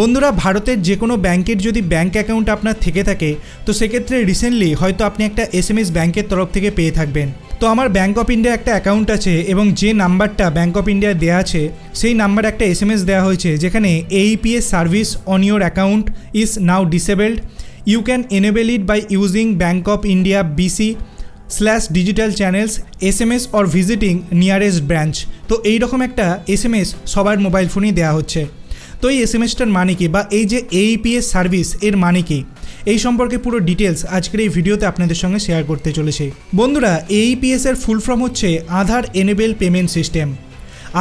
বন্ধুরা, ভারতের যে কোনো ব্যাংকের যদি ব্যাংক অ্যাকাউন্ট আপনার থেকে থাকে, তো সেক্ষেত্রে রিসেন্টলি হয়তো আপনি একটা এস এম এস ব্যাংকের তরফ থেকে পেয়ে থাকবেন। তো আমার ব্যাঙ্ক অফ ইন্ডিয়া একটা অ্যাকাউন্ট আছে এবং যে নাম্বারটা ব্যাঙ্ক অফ ইন্ডিয়া দেওয়া আছে, সেই নাম্বার একটা এস এম এস দেওয়া হয়েছে, যেখানে AePS service on your account is now disabled you can enable it by using Bank of India BC slash digital channels S M S or visiting nearest branch তো এইরকম একটা S M S সবার mobile ফোনেই দেওয়া হচ্ছে। তো এই S M এসটার মানে কি? বা এই যে এইপিএস সার্ভিস এর মানে কি? এই সম্পর্কে পুরো ডিটেলস আজকের এই ভিডিওতে আপনাদের সঙ্গে শেয়ার করতে চলেছে। বন্ধুরা এইপিএস এর ফুল ফর্ম হচ্ছে আধার এনেবেল পেমেন্ট সিস্টেম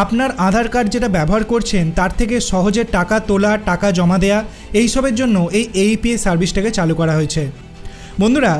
আপনার আধার কার্ড যেটা ব্যবহার করছেন, তার থেকে সহজে টাকা তোলা, টাকা জমা দেয়া, এইসবের জন্য এই এইপিএস সার্ভিসটাকে চালু করা হয়েছে। বন্ধুরা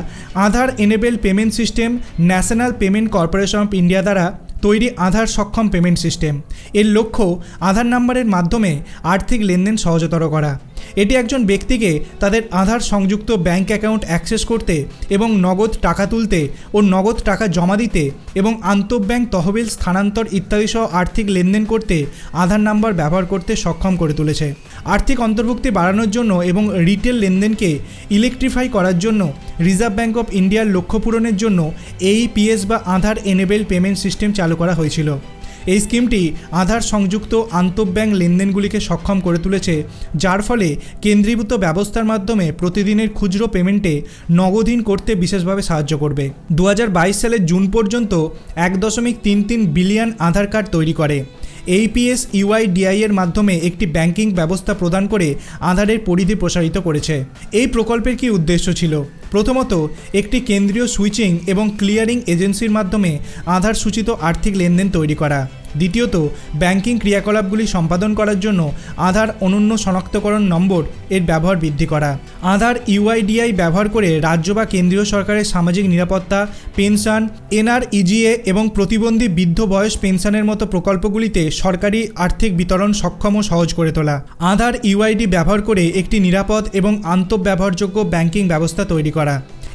Aadhaar enabled payment system National Payment Corporation of India দ্বারা তৈরি আধার সক্ষম পেমেন্ট সিস্টেম এর লক্ষ্য আধার নাম্বারের মাধ্যমে আর্থিক লেনদেন সহজতর করা। এটি একজন ব্যক্তিকে তাদের আধার সংযুক্ত ব্যাংক অ্যাকাউন্ট অ্যাক্সেস করতে এবং নগদ টাকা তুলতে ও নগদ টাকা জমা দিতে এবং আন্তঃব্যাংক তহবিল স্থানান্তর ইত্যাদি সহ আর্থিক লেনদেন করতে আধার নাম্বার ব্যবহার করতে সক্ষম করে তুলেছে। আর্থিক অন্তর্ভুক্তি বাড়ানোর জন্য এবং রিটেল লেনদেনকে ইলেকট্রিফাই করার জন্য রিজার্ভ ব্যাঙ্ক অফ ইন্ডিয়ার লক্ষ্য পূরণের জন্য এই পিএস বা আধার এনেবেল পেমেন্ট সিস্টেম চালু করা হয়েছিল। এই স্কিমটি আধার সংযুক্ত আন্তঃব্যাংক লেনদেনগুলিকে সক্ষম করে তুলেছে, যার ফলে কেন্দ্রীভূত ব্যবস্থার মাধ্যমে প্রতিদিনের খুচরো পেমেন্টে নগদহীন করতে বিশেষভাবে সাহায্য করবে। দু হাজার বাইশ সালের জুন পর্যন্ত এক দশমিক তিন তিন বিলিয়ন আধার কার্ড তৈরি করে। এইপিএস ইউআইডিআই এর মাধ্যমে একটি ব্যাংকিং ব্যবস্থা প্রদান করে আধারের পরিধি প্রসারিত করেছে। এই প্রকল্পের কি উদ্দেশ্য ছিল? প্রথমত, একটি কেন্দ্রীয় সুইচিং এবং ক্লিয়ারিং এজেন্সির মাধ্যমে আধার সূচিত আর্থিক লেনদেন তৈরি করা। দ্বিতীয়ত, ব্যাংকিং ক্রিয়াকলাপগুলি সম্পাদন করার জন্য আধার অনন্য শনাক্তকরণ নম্বর এর ব্যবহার বৃদ্ধি করা। আধার ইউআইডিআই ব্যবহার করে রাজ্য বা কেন্দ্রীয় সরকারের সামাজিক নিরাপত্তা, পেনশন এনআরইজিএ এবং প্রতিবন্ধী বৃদ্ধ বয়স পেনশনের মতো প্রকল্পগুলিতে সরকারি আর্থিক বিতরণ সক্ষম ও সহজ করে তোলা। আধার ইউআইডি ব্যবহার করে একটি নিরাপদ এবং আন্তঃব্যবহারযোগ্য ব্যাংকিং ব্যবস্থা তৈরি করা।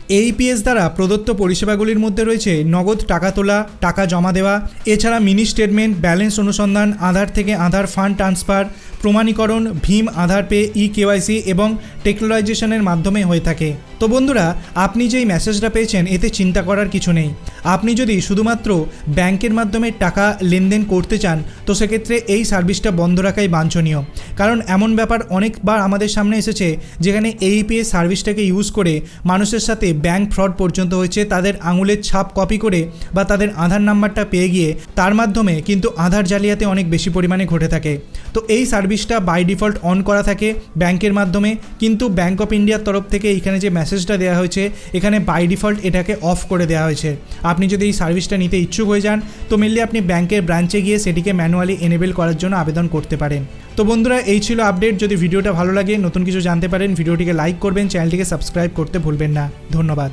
এইপিএস দ্বারা প্রদত্ত পরিষেবাগুলির মধ্যে রয়েছে নগদ টাকা তোলা, টাকা জমা দেওয়া, এছাড়া মিনি স্টেটমেন্ট, ব্যালেন্স অনুসন্ধান, আধার থেকে আধার ফান্ড ট্রান্সফার প্রমাণীকরণ, ভীম, আধার পে ই কেওয়াইসি এবং টেকনোলাইজেশনের মাধ্যমে হয়ে থাকে। তো বন্ধুরা, আপনি যেই মেসেজটা পেয়েছেন, এতে চিন্তা করার কিছু নেই। আপনি যদি শুধুমাত্র ব্যাংকের মাধ্যমে টাকা লেনদেন করতে চান, তো সেক্ষেত্রে এই সার্ভিসটা বন্ধ রাখাই বাঞ্ছনীয়। কারণ এমন ব্যাপার অনেকবার আমাদের সামনে এসেছে, যেখানে এইপিএস সার্ভিসটাকে ইউজ করে মানুষের সাথে ব্যাংক ফ্রড পর্যন্ত হয়েছে, তাদের আঙুলের ছাপ কপি করে বা তাদের আধার নাম্বারটা পেয়ে গিয়ে, তার মাধ্যমে কিন্তু আধার জালিয়াতে অনেক বেশি পরিমাণে ঘটে থাকে। তো এই সার্ভিসটা বাই ডিফল্ট অন করা থাকে ব্যাংকের মাধ্যমে। কিন্তু ব্যাংক অফ ইন্ডিয়ার তরফ থেকে এখানে যে মেসেজটা দেওয়া হয়েছে, এখানে বাই ডিফল্ট এটাকে অফ করে দেওয়া হয়েছে। আপনি যদি এই সার্ভিসটা নিতে ইচ্ছুক হয়ে যান, তো মেনলি আপনি ব্যাংকের ব্রাঞ্চে গিয়ে সেটিকে ম্যানুয়ালি এনেবেল করার জন্য আবেদন করতে পারেন। তো বন্ধুরা, এই ছিল আপডেট যদি ভিডিওটা ভালো লাগে, নতুন কিছু জানতে পারেন, ভিডিওটিকে লাইক করবেন চ্যানেলটিকে সাবস্ক্রাইব করতে ভুলবেন না। ধন্যবাদ।